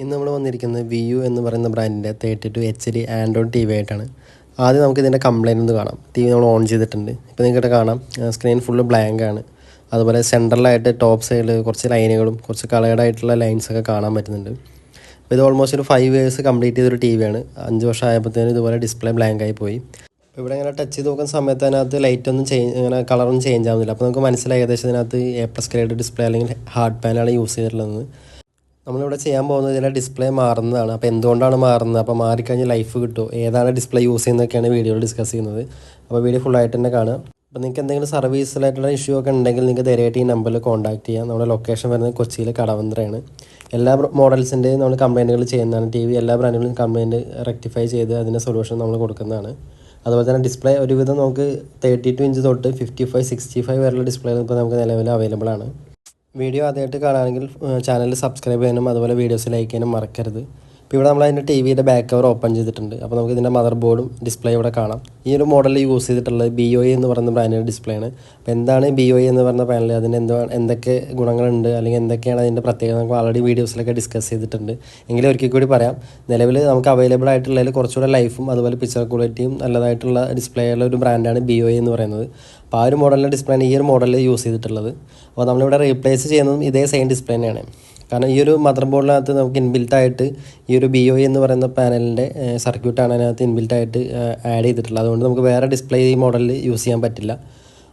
ഇന്ന് നമ്മൾ വന്നിരിക്കുന്നത് വി യു എന്ന് പറയുന്ന ബ്രാൻഡിന്റെ thirty two H D android T V ആയിട്ടാണ്. ആദ്യം നമുക്ക് ഇതിന്റെ കംപ്ലയിന്റ് ഒന്ന് കാണാം. ടി വി നമ്മൾ ഓൺ ചെയ്തിട്ടുണ്ട്. ഇപ്പോൾ നിങ്ങൾക്ക് കാണാം. സ്ക്രീൻ ഫുള്ള് ബ്ലാങ്ക് ആണ്. അതുപോലെ സെൻട്രലായിട്ട് ടോപ്പ് സൈഡിൽ കുറച്ച് ലൈനുകളും കുറച്ച് കളേഡായിട്ടുള്ള ലൈൻസൊക്കെ കാണാൻ പറ്റുന്നുണ്ട്. അപ്പോൾ ഇത് ഓൾമോസ്റ്റ് ഒരു ഫൈവ് ഇയേഴ്സ് കംപ്ലീറ്റ് ചെയ്തൊരു ടി വിയാണ് അഞ്ച് വർഷം ആയപ്പോഴത്തേനും ഇതുപോലെ ഡിസ്പ്ലേ ബ്ലാങ്ക് ആയി പോയി. അപ്പോൾ ഇവിടെ ഇങ്ങനെ ടച്ച് ചെയ്ത് നോക്കുന്ന സമയത്ത് അതിനകത്ത് ലൈറ്റ് ഒന്നും ചേഞ്ച് ഇങ്ങനെ കളറൊന്നും ചേഞ്ച് ആവുന്നില്ല. അപ്പോൾ നമുക്ക് മനസ്സിലായി ഏകദേശം ഇതിനകത്ത് എ പ്ലസ് ഗ്രേഡ് ഡിസ്പ്ലേ അല്ലെങ്കിൽ ഹാർഡ് പാനാണ് യൂസ് ചെയ്തിട്ടുള്ളത്. നമ്മളിവിടെ ചെയ്യാൻ പോകുന്നത് ഇതിന്റെ ഡിസ്പ്ലേ മാറുന്നതാണ്. അപ്പോൾ എന്തുകൊണ്ടാണ് മാറുന്നത്? അപ്പോൾ മാറിക്കഴിഞ്ഞാൽ ലൈഫ് കിട്ടുമോ ഏതാണ് ഡിസ്പ്ലേ യൂസ് ചെയ്യുന്നതൊക്കെയാണ് വീഡിയോയിൽ ഡിസ്കസ് ചെയ്യുന്നത്. അപ്പോൾ വീഡിയോ ഫുള്ളായിട്ട് തന്നെ കാണാം. അപ്പോൾ നിങ്ങൾക്ക് എന്തെങ്കിലും സർവീസിലായിട്ടുള്ള ഇഷ്യൂ ഒക്കെ ഉണ്ടെങ്കിൽ നിങ്ങൾക്ക് ധൈര്യമായിട്ട് ഈ നമ്പറിൽ കോൺടാക്ട് ചെയ്യാം. നമ്മുടെ ലൊക്കേഷൻ വരുന്നത് കൊച്ചിയിലെ കടവന്ത്രയാണ്. എല്ലാ മോഡൽസിന്റെയും നമ്മൾ കംപ്ലൈന്റുകൾ ചെയ്യുന്നതാണ്. ടി വി എല്ലാ ബ്രാൻഡുകളും കംപ്ലൈന്റ് റെക്ടിഫൈ ചെയ്ത് അതിന്റെ സൊല്യൂഷൻ നമ്മൾ കൊടുക്കുന്നതാണ്. അതുപോലെ തന്നെ ഡിസ്പ്ലേ ഒരുവിധം നമുക്ക് തേർട്ടി ടു ഇഞ്ച് തൊട്ട് ഫിഫ്റ്റി ഫൈവ് സിക്സ്റ്റി ഫൈവ് വരെയുള്ള ഡിസ്പ്ലേ ഇപ്പോൾ നമുക്ക് നിലവിൽ അവൈലബിൾ ആണ്. വീഡിയോ ആദ്യമായിട്ട് കാണുകയാണെങ്കിൽ ചാനൽ സബ്സ്ക്രൈബ് ചെയ്യാനും അതുപോലെ വീഡിയോസ് ലൈക്ക് ചെയ്യാനും മറക്കരുത്. ഇപ്പോൾ ഇവിടെ നമ്മൾ അതിന്റെ ടി വിയുടെ ബാക്ക് കവർ ഓപ്പൺ ചെയ്തിട്ടുണ്ട്. അപ്പോൾ നമുക്ക് ഇതിന്റെ മദർ ബോർഡും ഡിസ്പ്ലേ ഇവിടെ കാണാം. ഈ ഒരു മോഡൽ യൂസ് ചെയ്തിട്ടുള്ളത് ബി ഒ എന്ന് പറയുന്ന ബ്രാൻഡിന്റെ ഡിസ്പ്ലേ ആണ്. അപ്പോൾ എന്താണ് ബി ഒ എന്ന് പറയുന്ന പാനൽ അതിന് എന്തോ എന്തൊക്കെ ഗുണങ്ങളുണ്ട് അല്ലെങ്കിൽ എന്തൊക്കെയാണ് അതിന്റെ പ്രത്യേകത നമുക്ക് ആൾറെഡി വീഡിയോസിലൊക്കെ ഡിസ്കസ് ചെയ്തിട്ടുണ്ട്. എങ്കിലും ഒരിക്കൽ കൂടി പറയാം നിലവിൽ നമുക്ക് അവൈലബിൾ ആയിട്ടുള്ളതിൽ കുറച്ചുകൂടെ ലൈഫും അതുപോലെ പിക്ചർ ക്വാളിറ്റിയും നല്ലതായിട്ടുള്ള ഡിസ്പ്ലേ ഉള്ള ഒരു ബ്രാൻഡാണ് ബി ഒ എന്ന് പറയുന്നത്. അപ്പോൾ ആ ഒരു മോഡലിന്റെ ഡിസ്പ്ലേയാണ് ഈ ഒരു മോഡലിൽ യൂസ് ചെയ്തിട്ടുള്ളത്. അപ്പോൾ നമ്മളിവിടെ റീപ്ലേസ് ചെയ്യുന്നതും ഇതേ സെയിം ഡിസ്പ്ലേ തന്നെയാണ്. കാരണം ഈ ഒരു മദർ ബോർഡിനകത്ത് നമുക്ക് ഇൻബിൽറ്റ് ആയിട്ട് ഈ ഒരു ബി ഒ എന്ന് പറയുന്ന പാനലിന്റെ സർക്യൂട്ടാണ് അതിനകത്ത് ഇൻബിൽറ്റ് ആയിട്ട് ആഡ് ചെയ്തിട്ടുള്ളത്. അതുകൊണ്ട് നമുക്ക് വേറെ ഡിസ്പ്ലേ ഈ മോഡലിൽ യൂസ് ചെയ്യാൻ പറ്റില്ല.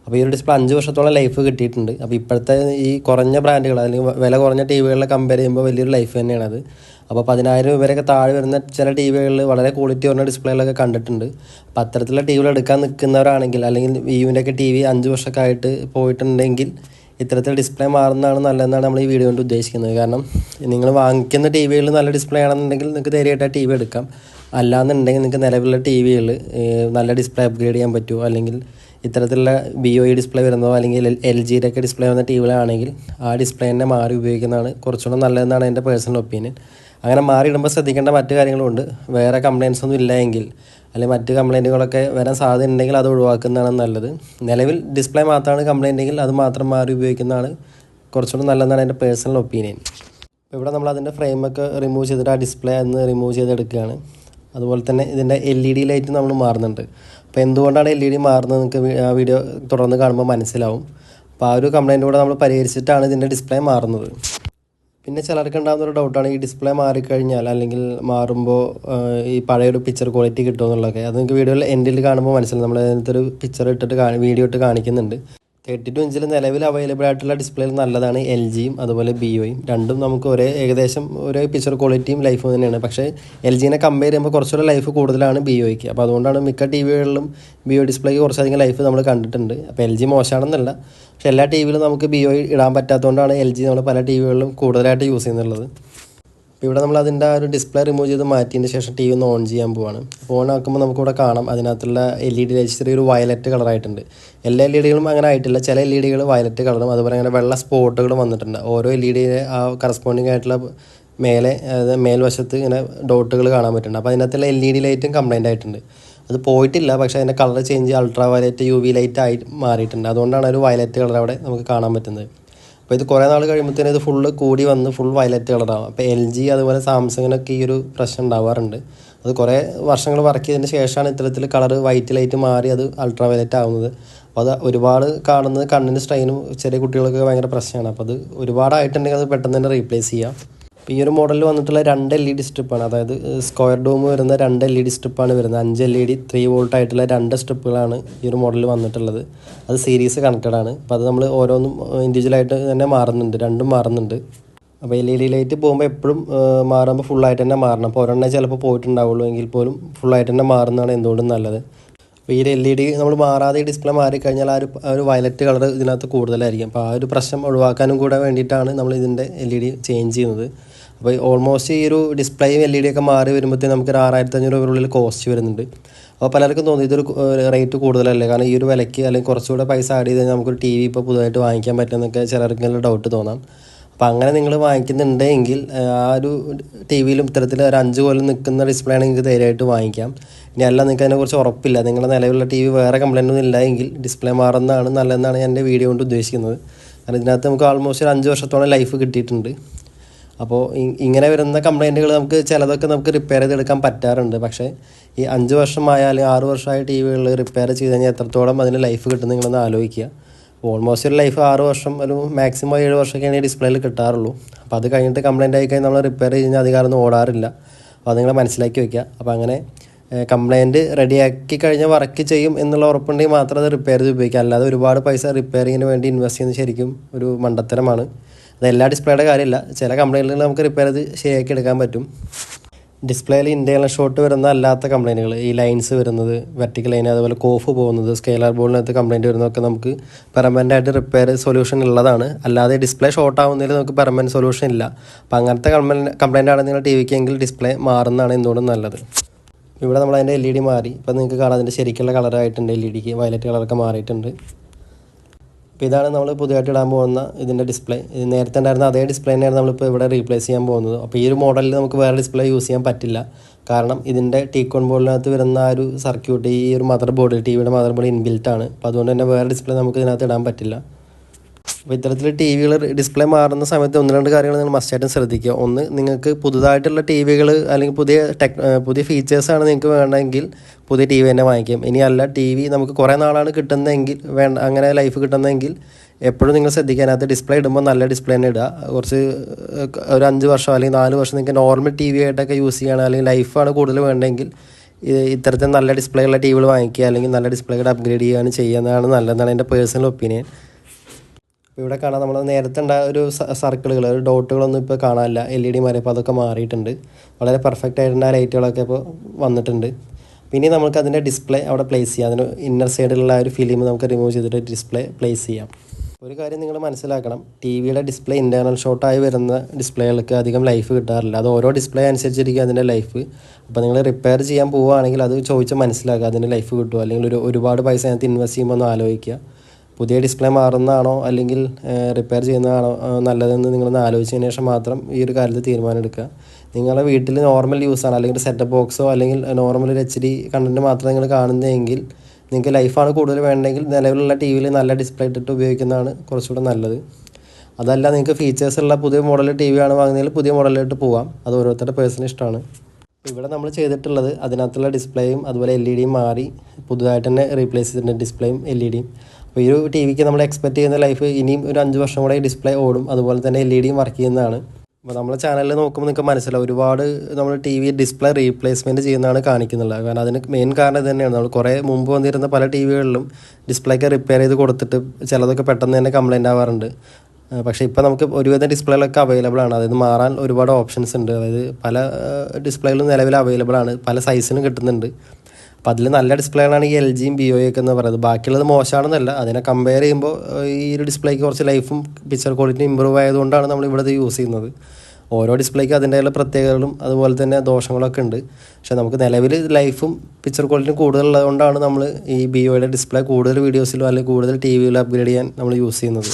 അപ്പോൾ ഈ ഒരു ഡിസ്പ്ലേ അഞ്ച് വർഷത്തോളം ലൈഫ് കിട്ടിയിട്ടുണ്ട്. അപ്പോൾ ഇപ്പോഴത്തെ ഈ കുറഞ്ഞ ബ്രാൻഡുകൾ അല്ലെങ്കിൽ വില കുറഞ്ഞ ടി വികളിലെ കമ്പയർ ചെയ്യുമ്പോൾ വലിയൊരു ലൈഫ് തന്നെയാണത്. അപ്പോൾ പതിനായിരം രൂപയൊക്കെ താഴെ വരുന്ന ചില ടി വികളിൽ വളരെ ക്വാളിറ്റി കുറഞ്ഞ ഡിസ്പ്ലേകളൊക്കെ കണ്ടിട്ടുണ്ട്. അപ്പോൾ അത്തരത്തിലുള്ള ടി വികൾ എടുക്കാൻ നിൽക്കുന്നവരാണെങ്കിൽ അല്ലെങ്കിൽ വിയുവിന്റെ ഒക്കെ ടി വി അഞ്ച് വർഷമൊക്കെ ആയിട്ട് പോയിട്ടുണ്ടെങ്കിൽ ഇത്തരത്തിൽ ഡിസ്പ്ലേ മാറുന്നതാണ് നല്ലതെന്നാണ് നമ്മൾ ഈ വീഡിയോ കൊണ്ട് ഉദ്ദേശിക്കുന്നത്. കാരണം നിങ്ങൾ വാങ്ങിക്കുന്ന ടി വികൾ നല്ല ഡിസ്പ്ലേ ആണെന്നുണ്ടെങ്കിൽ നിങ്ങൾക്ക് ധൈര്യമായിട്ട് ടി വി എടുക്കാം. അല്ലാന്നുണ്ടെങ്കിൽ നിങ്ങൾക്ക് നിലവിലുള്ള ടി വികൾ നല്ല ഡിസ്പ്ലേ അപ്ഗ്രേഡ് ചെയ്യാൻ പറ്റുമോ അല്ലെങ്കിൽ ഇത്തരത്തിലുള്ള ബി ഒ ഇ ഡിസ്പ്ലേ വരുന്നതോ അല്ലെങ്കിൽ എൽ ജിയുടെ ഒക്കെ ഡിസ്പ്ലേ വന്ന ടി വികളാണെങ്കിൽ ആ ഡിസ്പ്ലേ തന്നെ മാറി ഉപയോഗിക്കുന്നതാണ് കുറച്ചുകൂടെ നല്ലതെന്നാണ് എന്റെ പേഴ്സണൽ ഒപ്പീനിയൻ അങ്ങനെ മാറിയിടുമ്പോൾ ശ്രദ്ധിക്കേണ്ട മറ്റു കാര്യങ്ങളുമുണ്ട്. വേറെ കംപ്ലയിൻസ് ഒന്നും ഇല്ല അല്ലെങ്കിൽ മറ്റ് കംപ്ലയിന്റുകളൊക്കെ വരാൻ സാധ്യത ഉണ്ടെങ്കിൽ അത് ഒഴിവാക്കുന്നതാണ് നല്ലത്. നിലവിൽ ഡിസ്പ്ലേ മാത്രമാണ് കംപ്ലയിന്റ് എങ്കിൽ അത് മാത്രം മാറി ഉപയോഗിക്കുന്നതാണ് കുറച്ചുകൂടി നല്ലതെന്നാണ് എന്റെ പേഴ്സണൽ ഒപ്പീനിയൻ ഇവിടെ നമ്മൾ അതിന്റെ ഫ്രെയിമൊക്കെ റിമൂവ് ചെയ്തിട്ട് ആ ഡിസ്പ്ലേ അന്ന് റിമൂവ് ചെയ്തെടുക്കുകയാണ്. അതുപോലെ തന്നെ ഇതിന്റെ എൽ ഇ ഡി ലൈറ്റ് നമ്മൾ മാറുന്നുണ്ട്. അപ്പോൾ എന്തുകൊണ്ടാണ് എൽ ഇ ഡി മാറുന്നത് നിങ്ങൾക്ക് ആ വീഡിയോ തുടർന്ന് കാണുമ്പോൾ മനസ്സിലാവും. അപ്പോൾ ആ ഒരു കംപ്ലയിന്റ് കൂടെ നമ്മൾ പരിഹരിച്ചിട്ടാണ് ഇതിന്റെ ഡിസ്പ്ലേ മാറുന്നത്. പിന്നെ ചിലർക്ക് ഉണ്ടാകുന്ന ഒരു ഡൗട്ടാണ് ഈ ഡിസ്പ്ലേ മാറിക്കഴിഞ്ഞാൽ അല്ലെങ്കിൽ മാറുമ്പോൾ ഈ പഴയ ഒരു പിക്ചർ ക്വാളിറ്റി കിട്ടുമെന്നുള്ളതൊക്കെ അത് നിങ്ങൾക്ക് വീഡിയോയിൽ എൻഡിൽ കാണുമ്പോൾ മനസ്സിലാവും. നമ്മൾ അതിനകത്തൊരു പിക്ചർ ഇട്ടിട്ട് വീഡിയോ ഇട്ട് കാണിക്കുന്നുണ്ട്. തേർട്ടി ടു ഇഞ്ചിൽ നിലവിൽ അവൈലബിൾ ആയിട്ടുള്ള ഡിസ്പ്ലേയിൽ നല്ലതാണ് എൽ ജിയും അതുപോലെ ബി ഒയും രണ്ടും നമുക്ക് ഒരേ ഏകദേശം ഒരേ പിക്ചർ ക്വാളിറ്റിയും ലൈഫും തന്നെയാണ്. പക്ഷേ എൽ ജിനെ കമ്പയർ ചെയ്യുമ്പോൾ കുറച്ചുകൂടെ ലൈഫ് കൂടുതലാണ് ബി ഒയ്ക്ക് അപ്പോൾ അതുകൊണ്ടാണ് മിക്ക ടി വികളിലും ബി ഒ ഡിസ്പ്ലേക്ക് കുറച്ചധികം ലൈഫ് നമ്മൾ കണ്ടിട്ടുണ്ട്. അപ്പോൾ എൽ ജി മോശമാണെന്നല്ല. പക്ഷേ എല്ലാ ടി വിയിലും നമുക്ക് ബി ഒ ഇടാൻ പറ്റാത്തതുകൊണ്ടാണ് എൽ ജി നമ്മൾ പല ടി വികളിലും കൂടുതലായിട്ട് യൂസ് ചെയ്യുന്നുള്ളത്. അപ്പോൾ ഇവിടെ നമ്മൾ അതിന്റെ ആ ഒരു ഡിസ്പ്ലേ റിമൂവ് ചെയ്ത് മാറ്റിയതിന് ശേഷം ടി വി ഒന്ന് ഓൺ ചെയ്യാൻ പോവാണ്. ഓൺ ആക്കുമ്പോൾ നമുക്കിവിടെ കാണാം അതിനകത്തുള്ള എൽ ഇ ഡി ലൈറ്റ് ചെറിയൊരു വയലറ്റ് കളറായിട്ടുണ്ട് എല്ലാ എൽ ഇ ഡികളും അങ്ങനെ ആയിട്ടില്ല. ചില എൽ ഇ ഡികൾ വയലറ്റ് കളറും അതുപോലെ അങ്ങനെ വെള്ള സ്പോട്ടുകളും വന്നിട്ടുണ്ട്. ഓരോ എൽ ഇ ഡി ആ കറസ്പോണ്ടിങ് ആയിട്ടുള്ള മേലെ അതായത് മേൽവശത്ത് ഇങ്ങനെ ഡോട്ടുകൾ കാണാൻ പറ്റുന്നുണ്ട്. അപ്പോൾ അതിനകത്തുള്ള എൽ ഇ ഡി ലൈറ്റും കംപ്ലൈന്റ് ആയിട്ടുണ്ട്. അത് പോയിട്ടില്ല പക്ഷേ അതിന്റെ colour change ultraviolet U V light ആയി മാറിയിട്ടുണ്ട്. അതുകൊണ്ടാണ് ഒരു വയലറ്റ് കളർ അവിടെ നമുക്ക് കാണാൻ പറ്റുന്നത്. അപ്പോൾ ഇത് കുറേ നാൾ കഴിയുമ്പോഴത്തേനും ഇത് ഫുള്ള് കൂടി വന്ന് ഫുൾ വയലറ്റ് കളറാവും അപ്പോൾ എൽ ജി അതുപോലെ സാംസങ്ങിനൊക്കെ ഈ ഒരു പ്രശ്നം ഉണ്ടാവാറുണ്ട്. അത് കുറേ വർഷങ്ങൾ വർക്ക് ചെയ്തതിന് ശേഷമാണ് ഇത്തരത്തിൽ കളർ വൈറ്റ് ലൈറ്റ് മാറി അത് അൾട്രാ വയലറ്റ് ആവുന്നത്. അപ്പോൾ അത് ഒരുപാട് കാണുന്നത് കണ്ണിന് സ്ട്രെയിനും ചെറിയ കുട്ടികൾക്കൊക്കെ ഭയങ്കര പ്രശ്നമാണ്. അപ്പോൾ അത് ഒരുപാടായിട്ടുണ്ടെങ്കിൽ അത് പെട്ടെന്ന് തന്നെ റീപ്ലേസ് ചെയ്യാം. അപ്പോൾ ഈ ഒരു മോഡലിൽ വന്നിട്ടുള്ള രണ്ട് എൽ ഇ ഡി സ്ട്രിപ്പാണ് അതായത് സ്ക്വയർ ഡോം വരുന്ന രണ്ട് എൽ ഇ ഡി സ്ട്രിപ്പാണ് വരുന്നത്. അഞ്ച് L E D three volt ആയിട്ടുള്ള രണ്ട് സ്ട്രിപ്പുകളാണ് ഈ ഒരു മോഡലിൽ വന്നിട്ടുള്ളത്. അത് സീരീസ് കണക്റ്റഡ് ആണ്. അപ്പോൾ അത് നമ്മൾ ഓരോന്നും ഇൻഡിവിജ്വലായിട്ട് തന്നെ മാറുന്നുണ്ട്. രണ്ടും മാറുന്നുണ്ട്. അപ്പോൾ എൽ ഇ ഡി ലൈറ്റ് പോകുമ്പോൾ എപ്പോഴും മാറുമ്പോൾ ഫുള്ളായിട്ട് തന്നെ മാറണം. അപ്പോൾ ഒരെണ്ണം ചിലപ്പോൾ പോയിട്ടുണ്ടാവുള്ളൂ എങ്കിൽ പോലും ഫുള്ളായിട്ട് തന്നെ മാറുന്നതാണ് എന്തുകൊണ്ടും നല്ലത്. അപ്പോൾ ഈ എൽ ഇ ഡി നമ്മൾ മാറാതെ ഡിസ്പ്ലേ മാറിക്കഴിഞ്ഞാൽ ആ ഒരു ആ ഒരു വയലറ്റ് കളർ ഇതിനകത്ത് കൂടുതലായിരിക്കും. അപ്പോൾ ആ ഒരു പ്രശ്നം ഒഴിവാക്കാനും കൂടെ വേണ്ടിയിട്ടാണ് നമ്മൾ ഇതിന്റെ എൽ ഇ ഡി ചേഞ്ച് ചെയ്യുന്നത്. അപ്പോൾ ഓൾമോസ്റ്റ് ഈ ഒരു ഡിസ്പ്ലേയും എൽ ഇ ഡി ഒക്കെ മാറി വരുമ്പോഴത്തേക്കും നമുക്ക് ഒരു ആറായിരത്തി അഞ്ഞൂറ് രൂപയുള്ളിൽ കോസ്റ്റ് വരുന്നുണ്ട്. അപ്പോൾ പലർക്കും തോന്നി ഇതൊരു റേറ്റ് കൂടുതലല്ലേ? കാരണം ഈ ഒരു വിലയ്ക്ക് അല്ലെങ്കിൽ കുറച്ചുകൂടെ പൈസ ആഡ് ചെയ്ത് കഴിഞ്ഞാൽ നമുക്കൊരു ടി വി ഇപ്പോൾ പുതുതായിട്ട് വാങ്ങിക്കാൻ പറ്റുമെന്നൊക്കെ ചിലർക്ക് നല്ല ഡൗട്ട് തോന്നാം. അപ്പോൾ അങ്ങനെ നിങ്ങൾ വാങ്ങിക്കുന്നുണ്ടെങ്കിൽ ആ ഒരു ടി വിയിലും ഇത്തരത്തിൽ ഒരു അഞ്ച് കൊല്ലം നിൽക്കുന്ന ഡിസ്പ്ലേ ആണ് നിങ്ങൾക്ക് ധൈര്യമായിട്ട് വാങ്ങിക്കാം. ഇനി അല്ല നിങ്ങൾക്ക് അതിനെക്കുറിച്ച് ഉറപ്പില്ല. നിങ്ങളുടെ നിലവിലുള്ള ടി വി വേറെ കംപ്ലൈന്റ് ഒന്നും ഇല്ലെങ്കിൽ ഡിസ്പ്ലേ മാറുന്നതാണ് നല്ലതെന്നാണ് എന്റെ വീഡിയോ കൊണ്ട് ഉദ്ദേശിക്കുന്നത്. കാരണം ഇതിനകത്ത് നമുക്ക് ആൾമോസ്റ്റ് ഒരു അഞ്ച് വർഷത്തോളം ലൈഫ് കിട്ടിയിട്ടുണ്ട്. അപ്പോൾ ഇങ്ങനെ വരുന്ന കംപ്ലൈന്റുകൾ നമുക്ക് ചിലതൊക്കെ നമുക്ക് റിപ്പയർ ചെയ്തെടുക്കാൻ പറ്റാറുണ്ട്. പക്ഷേ ഈ അഞ്ച് വർഷമായാലും ആറ് വർഷമായ ടി വികൾ റിപ്പയർ ചെയ്ത് കഴിഞ്ഞാൽ എത്രത്തോളം അതിന് ലൈഫ് കിട്ടും നിങ്ങളൊന്ന് ആലോചിക്കുക. ഓൾമോസ്റ്റ് ഒരു ലൈഫ് ആറ് വർഷം ഒരു മാക്സിമം ഏഴ് വർഷമൊക്കെയാണ് ഈ ഡിസ്പ്ലേയിൽ കിട്ടാറുള്ളൂ. അപ്പോൾ അത് കഴിഞ്ഞിട്ട് കംപ്ലൈന്റ് ആയി കഴിഞ്ഞാൽ നമ്മൾ റിപ്പയർ ചെയ്ത് കഴിഞ്ഞാൽ അധികം ഒന്നും ഓടാറില്ല. അപ്പോൾ അത് നിങ്ങൾ മനസ്സിലാക്കി വയ്ക്കുക അപ്പോൾ അങ്ങനെ കംപ്ലൈന്റ് റെഡിയാക്കി കഴിഞ്ഞാൽ വർക്ക് ചെയ്യും എന്നുള്ള ഉറപ്പുണ്ടെങ്കിൽ മാത്രം അത് റിപ്പയർ ചെയ്ത് ഉപയോഗിക്കുക. അല്ലാതെ ഒരുപാട് പൈസ റിപ്പയറിങ്ങിന് വേണ്ടി ഇൻവെസ്റ്റ് ചെയ്യുന്നത് ശരിക്കും ഒരു മണ്ടത്തരമാണ്. അത് എല്ലാ ഡിസ്പ്ലേയുടെ കാര്യമില്ല. ചില കംപ്ലൈന്റുകൾ നമുക്ക് റിപ്പയർ ചെയ്ത് ശരിയാക്കി എടുക്കാൻ പറ്റും. ഡിസ്പ്ലേയിൽ ഇന്റേണൽ ഷോട്ട് വരുന്ന അല്ലാത്ത കംപ്ലൈന്റുകൾ ഈ ലൈൻസ് വരുന്നത് വെർട്ടിക്കൽ ലൈൻ അതുപോലെ കോഫ് പോകുന്നത് സ്കെയിലർ ബോർഡിനകത്ത് കംപ്ലൈന്റ് വരുന്നതൊക്കെ നമുക്ക് പെർമനന്റ് ആയിട്ട് റിപ്പയർ സൊല്യൂഷൻ ഉള്ളതാണ്. അല്ലാതെ ഡിസ്പ്ലേ ഷോർട്ട് ആവുന്നതിൽ നമുക്ക് പെർമനന്റ് സൊല്യൂഷൻ ഇല്ല. അപ്പം അങ്ങനത്തെ കംപ്ലൈന്റ് കംപ്ലൈന്റ് ആണ് നിങ്ങൾ ടി വിക്ക് എങ്കിൽ ഡിസ്പ്ലേ മാറുന്നതാണ് എന്തുകൊണ്ടും നല്ലത്. ഇവിടെ നമ്മൾ അതിന്റെ എൽ ഇ ഡി മാറി. ഇപ്പോൾ നിങ്ങൾക്ക് കാണാം അതിന്റെ ശരിക്കുള്ള കളറായിട്ടുണ്ട് എൽ ഇ ഡിക്ക് വയലറ്റ് കളറൊക്കെ മാറിയിട്ടുണ്ട്. അപ്പോൾ ഇതാണ് നമ്മൾ പുതിയതായിട്ട് ഇടാൻ പോകുന്ന ഇതിന്റെ ഡിസ്പ്ലേ. ഇത് നേരത്തെ ഉണ്ടായിരുന്ന അതേ ഡിസ്പ്ലേ തന്നെയാണ് നമ്മളിപ്പോൾ ഇവിടെ റീപ്ലേസ് ചെയ്യാൻ പോകുന്നത്. അപ്പോൾ ഈ ഒരു മോഡലിൽ നമുക്ക് വേറെ ഡിസ്പ്ലേ യൂസ് ചെയ്യാൻ പറ്റില്ല. കാരണം ഇതിന്റെ ടീക്കോൺ ബോർഡിനകത്ത് വരുന്ന ആ ഒരു സർക്യൂട്ട് ഈ ഒരു മദർ ബോർഡ് ടി വിയുടെ മദർ ബോർഡ് ഇൻബിൽറ്റ് ആണ്. അപ്പോൾ അതുകൊണ്ട് തന്നെ വേറെ ഡിസ്പ്ലേ നമുക്ക് ഇതിനകത്ത് ഇടാൻ പറ്റില്ല. അപ്പോൾ ഇത്തരത്തിൽ ടി വികൾ ഡിസ്പ്ലേ മാറുന്ന സമയത്ത് ഒന്ന് രണ്ട് കാര്യങ്ങൾ നിങ്ങൾ മസ്റ്റായിട്ടും ശ്രദ്ധിക്കുക. ഒന്ന് നിങ്ങൾക്ക് പുതുതായിട്ടുള്ള ടി വികൾ അല്ലെങ്കിൽ പുതിയ ടെക് പുതിയ ഫീച്ചേഴ്സാണ് നിങ്ങൾക്ക് വേണമെങ്കിൽ പുതിയ ടി വി തന്നെ വാങ്ങിക്കാം. ഇനി അല്ല ടി വി നമുക്ക് കുറേ നാളാണ് കിട്ടുന്നതെങ്കിൽ വേണ്ട അങ്ങനെ ലൈഫ് കിട്ടുന്നതെങ്കിൽ എപ്പോഴും നിങ്ങൾ ശ്രദ്ധിക്കാനകത്ത് ഡിസ്പ്ലേ ഇടുമ്പോൾ നല്ല ഡിസ്പ്ലേ തന്നെ ഇടുക. കുറച്ച് ഒരു അഞ്ച് വർഷം അല്ലെങ്കിൽ നാല് വർഷം നിങ്ങൾക്ക് നോർമൽ ടി വി ആയിട്ടൊക്കെ യൂസ് ചെയ്യണം അല്ലെങ്കിൽ ലൈഫാണ് കൂടുതൽ വേണ്ടതെങ്കിൽ ഇത് ഇത്തരത്തിൽ നല്ല ഡിസ്പ്ലേ ഉള്ള ടി വികൾ വാങ്ങിക്കുക. അല്ലെങ്കിൽ നല്ല ഡിസ്പ്ലേയുടെ അപ്ഗ്രേഡ് ചെയ്യുകയാണ് ചെയ്യുന്നതാണ് നല്ലതെന്നാണ് എന്റെ പേഴ്സണൽ ഒപ്പീനിയൻ ഇപ്പോൾ ഇവിടെ കാണാം നമ്മൾ നേരത്തെ ഉണ്ടായ ഒരു സർക്കിളുകൾ ഒരു ഡോട്ടുകളൊന്നും ഇപ്പോൾ കാണാനില്ല. എൽ ഇ ഡി മാറിയപ്പോൾ അതൊക്കെ മാറിയിട്ടുണ്ട്. വളരെ പെർഫെക്റ്റ് ആയിട്ടുള്ള ലൈറ്റുകളൊക്കെ ഇപ്പോൾ വന്നിട്ടുണ്ട്. പിന്നെ നമുക്ക് അതിന്റെ ഡിസ്പ്ലേ അവിടെ പ്ലേസ് ചെയ്യാം. അതിന് ഇന്നർ സൈഡിലുള്ള ഒരു ഫിലിം നമുക്ക് റിമൂവ് ചെയ്തിട്ട് ഡിസ്പ്ലേ പ്ലേസ് ചെയ്യാം. ഒരു കാര്യം നിങ്ങൾ മനസ്സിലാക്കണം. ടി വിയുടെ ഡിസ്പ്ലേ ഇന്റേർണൽ ഷോട്ടായി വരുന്ന ഡിസ്പ്ലേകൾക്ക് അധികം ലൈഫ് കിട്ടാറില്ല. അത് ഓരോ ഡിസ്പ്ലേ അനുസരിച്ചിരിക്കും അതിന്റെ ലൈഫ് അപ്പോൾ നിങ്ങൾ റിപ്പയർ ചെയ്യാൻ പോവുകയാണെങ്കിൽ അത് ചോദിച്ച് മനസ്സിലാക്കുക അതിന്റെ ലൈഫ് കിട്ടുമോ അല്ലെങ്കിൽ ഒരു ഒരുപാട് പൈസ അതിനകത്ത് ഇൻവെസ്റ്റ് ചെയ്യുമ്പോൾ ഒന്ന് ആലോചിക്കുക. പുതിയ ഡിസ്പ്ലേ മാറുന്നതാണോ അല്ലെങ്കിൽ റിപ്പയർ ചെയ്യുന്നതാണോ നല്ലതെന്ന് നിങ്ങളൊന്ന് ആലോചിച്ചതിന് ശേഷം മാത്രം ഈ ഒരു കാര്യത്തിൽ തീരുമാനം എടുക്കുക നിങ്ങളുടെ വീട്ടിൽ നോർമൽ യൂസാണ് അല്ലെങ്കിൽ സെറ്റപ്പ് ബോക്സോ അല്ലെങ്കിൽ നോർമൽ ഒരു എച്ച് ഡി കണ്ടന്റ് മാത്രം നിങ്ങൾ കാണുന്നതെങ്കിൽ നിങ്ങൾക്ക് ലൈഫാണ് കൂടുതൽ വേണ്ടതെങ്കിൽ നിലവിലുള്ള ടി വിയിൽ നല്ല ഡിസ്പ്ലേ ഇട്ടിട്ട് ഉപയോഗിക്കുന്നതാണ് കുറച്ചുകൂടെ നല്ലത്. അതല്ല നിങ്ങൾക്ക് ഫീച്ചേഴ്സുള്ള പുതിയ മോഡൽ ടി വി ആണ് വാങ്ങുന്നതിൽ പുതിയ മോഡലിലോട്ട് പോവാം. അത് ഓരോരുത്തരുടെ പേഴ്സണൽ ഇഷ്ടമാണ്. ഇവിടെ നമ്മൾ ചെയ്തിട്ടുള്ളത് അതിനകത്തുള്ള ഡിസ്പ്ലേയും അതുപോലെ എൽ ഇ ഡിയും മാറി പുതുതായിട്ട് തന്നെ റീപ്ലേസ് ചെയ്തിട്ടുണ്ട് ഡിസ്പ്ലേയും എൽ ഇ ഡിയും അപ്പോൾ ഈ ഒരു ടി വിക്ക് നമ്മൾ എക്സ്പെക്ട് ചെയ്യുന്ന ലൈഫ് ഇനിയും ഒരു അഞ്ച് വർഷം കൂടെ ഡിസ്പ്ലേ ഓടും. അതുപോലെ തന്നെ എൽ ഇ ഡിയും വർക്ക് ചെയ്യുന്നതാണ്. അപ്പോൾ നമ്മളെ ചാനലിൽ നോക്കുമ്പോൾ നിങ്ങൾക്ക് മനസ്സിലാവും. ഒരുപാട് നമ്മൾ ടി വി ഡിസ്പ്ലേ റീപ്ലേസ്മെന്റ് ചെയ്യുന്നതാണ് കാണിക്കുന്നുള്ളത് കാരണം അതിന് മെയിൻ കാരണം തന്നെയാണ്. നമ്മൾ കുറേ മുമ്പ് വന്നിരുന്ന പല ടി വികളിലും ഡിസ്പ്ലേക്ക് റിപ്പയർ ചെയ്ത് കൊടുത്തിട്ട് ചിലതൊക്കെ പെട്ടെന്ന് തന്നെ കംപ്ലൈന്റ് ആവാറുണ്ട്. പക്ഷേ ഇപ്പോൾ നമുക്ക് ഒരുവിധം ഡിസ്പ്ലേകളൊക്കെ അവൈലബിൾ ആണ്. അതായത് മാറാൻ ഒരുപാട് ഓപ്ഷൻസ് ഉണ്ട്. അതായത് പല ഡിസ്പ്ലേകളും നിലവിൽ അവൈലബിൾ ആണ്. പല സൈസിനും കിട്ടുന്നുണ്ട്. അപ്പോൾ അതിൽ നല്ല ഡിസ്പ്ലേകളാണ് ഈ എൽ ജിയും ബി ഒക്കെ എന്ന് പറയുന്നത്. ബാക്കിയുള്ളത് മോശമാണെന്നല്ല. അതിനെ കമ്പയർ ചെയ്യുമ്പോൾ ഈ ഒരു ഡിസ്പ്ലേക്ക് കുറച്ച് ലൈഫും പിക്ചർ ക്വാളിറ്റിയും ഇമ്പ്രൂവ് ആയതുകൊണ്ടാണ് നമ്മൾ ഇവിടെ ഇത് യൂസ് ചെയ്യുന്നത്. ഓരോ ഡിസ്പ്ലേക്ക് അതിന്റെയുള്ള പ്രത്യേകതകളും അതുപോലെ തന്നെ ദോഷങ്ങളൊക്കെ ഉണ്ട്. പക്ഷേ നമുക്ക് നിലവിൽ ലൈഫും പിക്ചർ ക്വാളിറ്റിയും കൂടുതലുള്ളതുകൊണ്ടാണ് നമ്മൾ ഈ ബി ഒയുടെ ഡിസ്പ്ലേ കൂടുതൽ വീഡിയോസിലും അല്ലെങ്കിൽ കൂടുതൽ ടി വിയിലും അപ്ഗ്രേഡ് ചെയ്യാൻ നമ്മൾ യൂസ് ചെയ്യുന്നത്.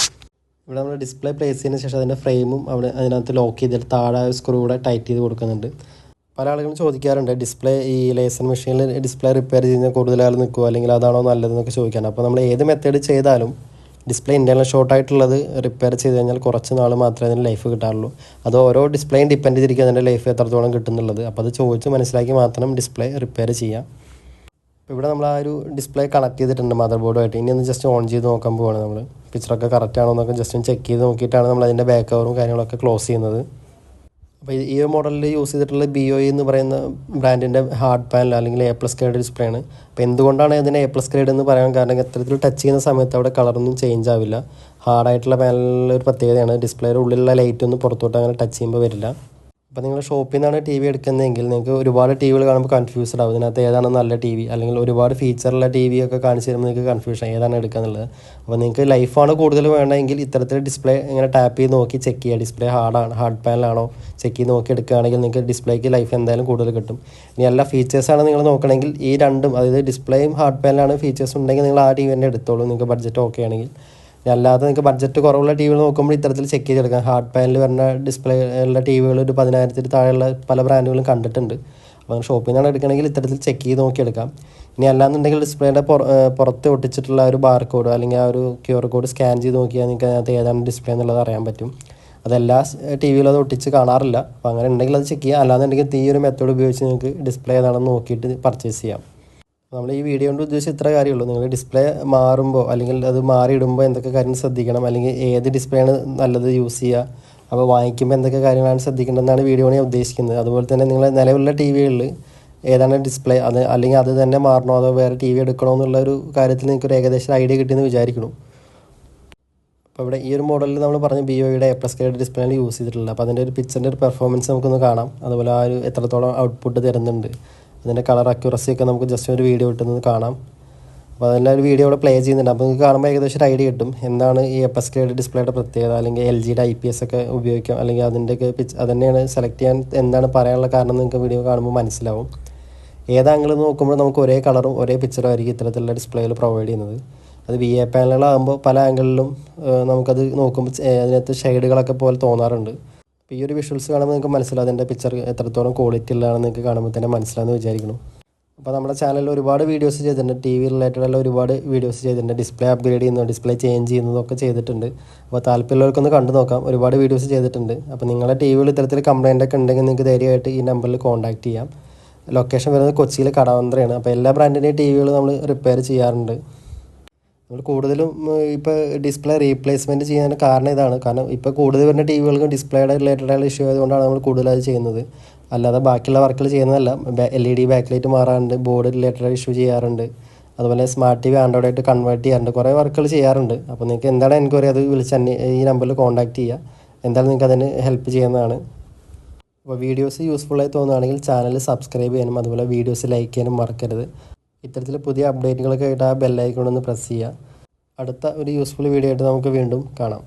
ഇവിടെ നമ്മൾ ഡിസ്പ്ലേ പ്ലേസ് ചെയ്തതിന് ശേഷം അതിന്റെ ഫ്രെയിമും അവിടെ അതിനകത്ത് ലോക്ക് ചെയ്തിട്ട് താഴെ സ്ക്രൂ കൂടെ ടൈറ്റ് ചെയ്ത് കൊടുക്കുന്നുണ്ട്. പല ആളുകളും ചോദിക്കാറുണ്ട് ഡിസ്പ്ലേ ഈ ലേസർ മെഷീനിൽ ഡിസ്പ്ലേ റിപ്പയർ കൂടുതൽ ആൾ നിൽക്കുമോ അല്ലെങ്കിൽ അതാണോ നല്ലതെന്നൊക്കെ ചോദിക്കാൻ അപ്പോൾ നമ്മൾ ഏത് മെത്തേഡ് ചെയ്താലും ഡിസ്പ്ലേ ഇന്റേർണൽ ഷോർട്ട് ആയിട്ടുള്ളത് റിപ്പയർ ചെയ്ത് കഴിഞ്ഞാൽ കുറച്ച് നാൾ മാത്രമേ അതിന് ലൈഫ് കിട്ടാറുള്ളൂ. അത് ഓരോ ഡിസ്പ്ലേയും ഡിപ്പെൻഡ് ചെയ്തിരിക്കും അതിന്റെ ലൈഫ് എത്രത്തോളം കിട്ടുന്നുള്ളത്. അപ്പോൾ അത് ചോദിച്ച് മനസ്സിലാക്കി മാത്രം ഡിസ്പ്ലേ റിപ്പയർ ചെയ്യാം അപ്പോൾ ഇവിടെ നമ്മൾ ആ ഒരു ഡിസ്പ്ലേ കണക്ട് ചെയ്തിട്ടുണ്ട് മദർ ബോർഡുമായിട്ട് ഇനി ഒന്ന് ജസ്റ്റ് ഓൺ ചെയ്ത് നോക്കാൻ പോവാണ് നമ്മൾ. പിക്ചറൊക്കെ കറക്റ്റ് ആണോ എന്നൊക്കെ ജസ്റ്റ് ഒന്ന് ചെക്ക് ചെയ്ത് നോക്കിയിട്ടാണ് നമ്മൾ അതിന്റെ ബാക്ക് കവറും കാര്യങ്ങളൊക്കെ ക്ലോസ് ചെയ്യുന്നത്. അപ്പോൾ ഈ മോഡലിൽ യൂസ് ചെയ്തിട്ടുള്ള ബി ഒ എന്ന് പറയുന്ന ബ്രാൻഡിന്റെ ഹാർഡ് പാനൽ അല്ലെങ്കിൽ എ പ്ലസ് ഗ്രേഡ് ഡിസ്പ്ലേ ആണ്. അപ്പോൾ എന്തുകൊണ്ടാണ് ഇതിനെ എ പ്ലസ് ഗ്രേഡ് എന്ന് പറയാൻ കാരണം ഇത്തരത്തിൽ ടച്ച് ചെയ്യുന്ന സമയത്ത് അവിടെ കളറൊന്നും ചേഞ്ച് ആവില്ല. ഹാർഡായിട്ടുള്ള പാനലിൽ ഒരു പ്രത്യേകതയാണ്. ഡിസ്പ്ലേയുടെ ഉള്ളിലുള്ള ലൈറ്റ് ഒന്നും പുറത്തോട്ട് അങ്ങനെ ടച്ച് ചെയ്യുമ്പോൾ വരില്ല. അപ്പോൾ നിങ്ങൾ ഷോപ്പിൽ നിന്നാണ് ടി വി എടുക്കുന്നതെങ്കിൽ നിങ്ങൾക്ക് ഒരുപാട് ടി വികൾ കാണുമ്പോൾ കൺഫ്യൂസ്ഡ് ആവും. ഇതിനകത്ത് ഏതാണ് നല്ല ടി വി അല്ലെങ്കിൽ ഒരുപാട് ഫീച്ചറുള്ള ടി വി ഒക്കെ കാണിച്ച് തരുമ്പോൾ നിങ്ങൾക്ക് കൺഫ്യൂഷൻ ഏതാണ് എടുക്കുക എന്നുള്ളത്. അപ്പോൾ നിങ്ങൾക്ക് ലൈഫാണ് കൂടുതൽ വേണമെങ്കിൽ ഇത്തരത്തിൽ ഡിസ്പ്ലേ ഇങ്ങനെ ടാപ്പ് ചെയ്ത് നോക്കി ചെക്ക് ചെയ്യുക. ഡിസ്പ്ലേ ഹാർഡാണ് ഹാർഡ് പാനലാണോ ചെക്ക് ചെയ്ത് നോക്കി എടുക്കുകയാണെങ്കിൽ നിങ്ങൾക്ക് ഡിസ്പ്ലേക്ക് ലൈഫ് എന്തായാലും കൂടുതൽ കിട്ടും. ഇനി എല്ലാ ഫീച്ചേഴ്സാണ് നിങ്ങൾ നോക്കണമെങ്കിൽ ഈ രണ്ടും അതായത് ഡിസ്പ്ലേയും ഹാർഡ് പാനലാണ് ഫീച്ചേഴ്സ് ഉണ്ടെങ്കിൽ നിങ്ങൾ ആ ടി വി തന്നെ എടുത്തോളൂ. നിങ്ങൾക്ക് ബഡ്ജറ്റ് ഓക്കെ ആണെങ്കിൽ. അല്ലാതെ നിങ്ങൾക്ക് ബഡ്ജറ്റ് കുറവുള്ള ടി വികൾ നോക്കുമ്പോൾ ഇത്തരത്തിൽ ചെക്ക് ചെയ്തെടുക്കാം. ഹാർഡ് പാനൽ വരുന്ന ഡിസ്പ്ലേ ഉള്ള ടി വികൾ ഒരു പതിനായിരത്തിൽ താഴെയുള്ള പല ബ്രാൻഡുകളും കണ്ടിട്ടുണ്ട്. അപ്പോൾ ഷോപ്പിൽ നിന്നാണ് എടുക്കണമെങ്കിൽ ഇത്തരത്തിൽ ചെക്ക് ചെയ്ത് നോക്കിയെടുക്കാം. ഇനി അല്ലാന്നുണ്ടെങ്കിൽ ഡിസ്പ്ലേയുടെ പുറത്ത് ഒട്ടിച്ചിട്ടുള്ള ഒരു ബാർ കോഡ് അല്ലെങ്കിൽ ആ ഒരു ക്യു ആർ കോഡ് സ്കാൻ ചെയ്ത് നോക്കിയാൽ നിങ്ങൾക്ക് അതിനകത്ത് ഏതാണ് ഡിസ്പ്ലേ എന്നുള്ളത് അറിയാൻ പറ്റും. അതെല്ലാ ടി വിയിലും അത് ഒട്ടിച്ച് കാണാറില്ല. അപ്പോൾ അങ്ങനെ ഉണ്ടെങ്കിൽ അത് ചെക്ക് ചെയ്യാം. അല്ലാന്നുണ്ടെങ്കിൽ ഈ ഒരു മെത്തേഡ് ഉപയോഗിച്ച് നിങ്ങൾക്ക് ഡിസ്പ്ലേ ഏതാണെന്ന് നോക്കിയിട്ട് പർച്ചേസ് ചെയ്യാം. നമ്മൾ ഈ വീഡിയോ കൊണ്ട് ഉദ്ദേശിച്ച് ഇത്ര കാര്യമുള്ളൂ നിങ്ങൾ ഡിസ്പ്ലേ മാറുമ്പോൾ അല്ലെങ്കിൽ അത് മാറിയിടുമ്പോൾ എന്തൊക്കെ കാര്യങ്ങൾ ശ്രദ്ധിക്കണം അല്ലെങ്കിൽ ഏത് ഡിസ്പ്ലേ ആണ് നല്ലത് യൂസ് ചെയ്യുക അപ്പോൾ വാങ്ങിക്കുമ്പോൾ എന്തൊക്കെ കാര്യങ്ങളാണ് ശ്രദ്ധിക്കേണ്ടതെന്നാണ് വീഡിയോ ഞാൻ ഉദ്ദേശിക്കുന്നത്. അതുപോലെ തന്നെ നിങ്ങൾ നിലവിലുള്ള ടി വികളിൽ ഏതാണ് ഡിസ്പ്ലേ അത് അല്ലെങ്കിൽ അത് തന്നെ മാറണോ അതോ വേറെ ടി വി എടുക്കണോ എന്നുള്ള ഒരു കാര്യത്തിൽ നിങ്ങൾക്ക് ഒരു ഏകദേശം ഐഡിയ കിട്ടിയെന്ന് വിചാരിക്കണം അപ്പോൾ ഇവിടെ ഈ ഒരു മോഡലിൽ നമ്മൾ പറഞ്ഞ ബി ഒയുടെ എ പ്ലസ് കെയുടെ ഡിസ്പ്ലേ ആണ് യൂസ് ചെയ്തിട്ടുള്ളത്. അപ്പോൾ അതിന്റെ ഒരു പിക്ചറിന്റെ ഒരു പെർഫോമൻസ് നമുക്കൊന്ന് കാണാം. അതുപോലെ ആ ഒരു എത്രത്തോളം ഔട്ട്പുട്ട് തരുന്നുണ്ട്. അതിന്റെ കളർ അക്യുറസി ഒക്കെ നമുക്ക് ജസ്റ്റ് ഒരു വീഡിയോ ഇട്ടുന്നത് കാണാം. അപ്പോൾ അതെല്ലാം ഒരു വീഡിയോ ഇവിടെ പ്ലേ ചെയ്യുന്നുണ്ട്. അപ്പോൾ നിങ്ങൾക്ക് കാണുമ്പോൾ ഏകദേശം ഒരു ഐഡിയ കിട്ടും. എന്താണ് ഈ എഫ് എസ് കെയുടെ ഡിസ്പ്ലേയുടെ പ്രത്യേകത? അല്ലെങ്കിൽ എൽ ജിയുടെ ഐ പി എസ് ഒക്കെ ഉപയോഗിക്കാം. അല്ലെങ്കിൽ അതിന്റെയൊക്കെ പിച്ച് അത് തന്നെയാണ് സെലക്ട് ചെയ്യാൻ എന്താണ് പറയാനുള്ള കാരണം നിങ്ങൾക്ക് വീഡിയോ കാണുമ്പോൾ മനസ്സിലാവും. ഏത് നോക്കുമ്പോൾ നമുക്ക് ഒരേ കളറും ഒരേ പിക്ചറും ആയിരിക്കും ഇത്തരത്തിലുള്ള ഡിസ്പ്ലേയിൽ പ്രൊവൈഡ് ചെയ്യുന്നത്. അത് വി എ പാനലുകളാകുമ്പോൾ പല ആംഗിളിലും നമുക്കത് നോക്കുമ്പോൾ അതിനകത്ത് ഷെയ്ഡുകളൊക്കെ പോലെ തോന്നാറുണ്ട്. ഈ ഒരു വിഷ്വൽസ് കാണുമ്പോൾ നിങ്ങൾക്ക് മനസ്സിലാവും അതിന്റെ പിക്ചർ എത്രത്തോളം ക്വാളിറ്റി ഉള്ളതാണെന്ന് നിങ്ങൾക്ക് കാണുമ്പോൾ തന്നെ മനസ്സിലാവുമെന്ന് വിചാരിക്കണം അപ്പോൾ നമ്മുടെ ചാനലിൽ ഒരുപാട് വീഡിയോസ് ചെയ്തിട്ടുണ്ട്. ടി വി റിലേറ്റഡ് ഉള്ള ഒരുപാട് വീഡിയോസ് ചെയ്തിട്ടുണ്ട്. ഡിസ്പ്ലേ അപ്ഗ്രേഡ് ചെയ്യുന്നത് ഡിസ്പ്ലേ ചേഞ്ച് ചെയ്യുന്നതൊക്കെ ചെയ്തിട്ടുണ്ട്. അപ്പോൾ താല്പര്യമുള്ളവർക്കൊന്ന് കണ്ടു നോക്കാം. ഒരുപാട് വീഡിയോസ് ചെയ്തിട്ടുണ്ട്. അപ്പോൾ നിങ്ങളുടെ ടി വിയിൽ ഇത്തരത്തിൽ കംപ്ലയിന്റ് ഒക്കെ ഉണ്ടെങ്കിൽ നിങ്ങൾക്ക് ധൈര്യമായിട്ട് ഈ നമ്പറിൽ കോൺടാക്ട് ചെയ്യാം. ലൊക്കേഷൻ വരുന്നത് കൊച്ചിയിലെ കടവന്ത്രയാണ്. അപ്പോൾ എല്ലാ ബ്രാൻഡിന്റെയും ടി വികൾ നമ്മൾ റിപ്പയർ ചെയ്യാറുണ്ട്. നമ്മൾ കൂടുതലും ഇപ്പോൾ ഡിസ്പ്ലേ റീപ്ലേസ്മെന്റ് ചെയ്യാൻ കാരണം ഇതാണ്. കാരണം ഇപ്പോൾ കൂടുതൽ വരുന്ന ടി വികൾക്കും ഡിസ്പ്ലേയുടെ റിലേറ്റഡ് ആയുള്ള ഇഷ്യൂ ആയതുകൊണ്ടാണ് നമ്മൾ കൂടുതലത് ചെയ്യുന്നത്. അല്ലാതെ ബാക്കിയുള്ള വർക്കുകൾ ചെയ്യുന്നതല്ല. L E D back light മാറാറുണ്ട് ബോർഡ് റിലേറ്റഡ് ഇഷ്യൂ ചെയ്യാറുണ്ട്. അതുപോലെ സ്മാർട്ട് ടി വി ആൻഡ്രോയിഡ് ആയിട്ട് കൺവേർട്ട് ചെയ്യാറുണ്ട്. കുറേ വർക്കുകൾ ചെയ്യാറുണ്ട്. അപ്പോൾ നിങ്ങൾക്ക് എന്താണ് എൻക്വയറി അത് വിളിച്ച് ഈ നമ്പറിൽ കോൺടാക്ട് ചെയ്യുക. എന്തായാലും നിങ്ങൾക്ക് അതിന് ഹെൽപ്പ് ചെയ്യുന്നതാണ്. അപ്പോൾ വീഡിയോസ് യൂസ്ഫുൾ ആയി തോന്നുകയാണെങ്കിൽ ചാനൽ സബ്സ്ക്രൈബ് ചെയ്യാനും അതുപോലെ വീഡിയോസ് ലൈക്ക് ചെയ്യാനും മറക്കരുത്. ഇത്തരത്തിൽ പുതിയ അപ്ഡേറ്റുകളൊക്കെ ആയിട്ട് ആ ബെല്ലൈക്കൺ ഒന്ന് പ്രസ് ചെയ്യുക. അടുത്ത ഒരു യൂസ്ഫുൾ വീഡിയോ ആയിട്ട് നമുക്ക് വീണ്ടും കാണാം.